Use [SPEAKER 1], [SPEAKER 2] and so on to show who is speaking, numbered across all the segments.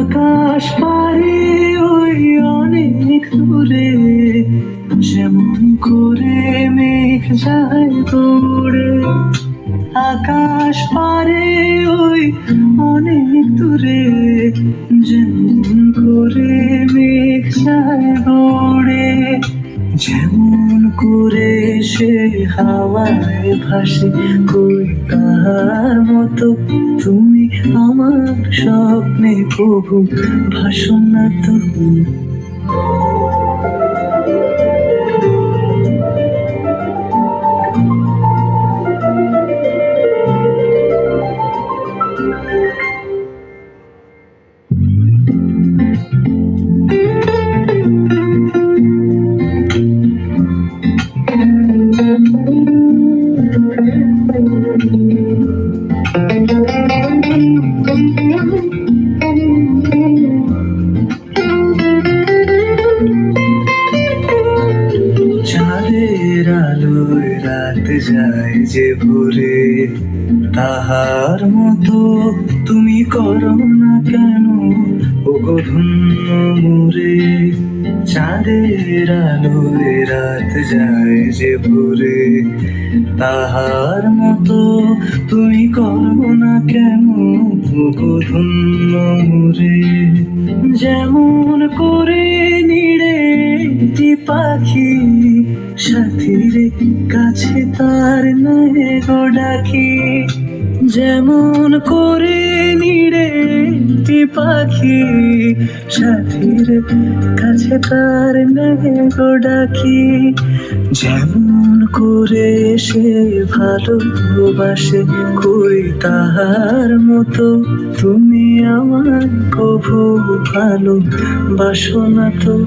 [SPEAKER 1] আকাশ পারে ওই অনেক দূরে, যেমন করে মেঘ যায় দৌড়ে আকাশ পারে ওই অনেক দূরে, যেমন করে মেঘ যায় দৌড়ে যেমন করে সে হাওয়ায় ভাসে কই তার মতো? তুমি আমার স্বপ্নে প্রভু ভাসো না তো আলোয় রাত যায় যে ভোরে তাহার মতো তুমি করো না কেন? ও ধন্য মোরে। চাঁদের আলোয় রাত যায় যে ভোরে তাহার মতো তুমি করো না কেন ধন্য মোরে যেমন করে নিড়ে পাখি সাথীর কাছে তার নয় ডাকি যেমন করে একটি পাখি, সাথীর কাছে তার গো ডাকি। যেমন করে সে ভালোবাসে, কই তাহার মতো। তুমি আমার কভু ভালো বাসনা তো।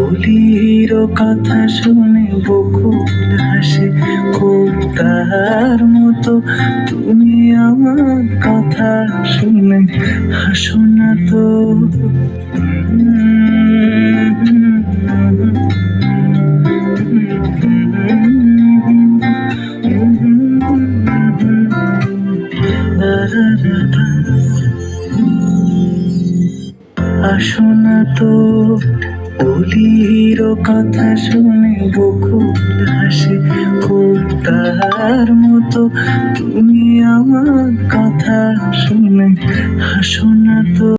[SPEAKER 1] অলির কথা শুনে বকুল হাসে, খুব তার মতো তুমি আমার কথা শুনে হাসো না তো। আসো না তো। অলির কথা শুনে বকুল হাসে তার মতো তুমি আমার কথা শুনে হাসো না তো?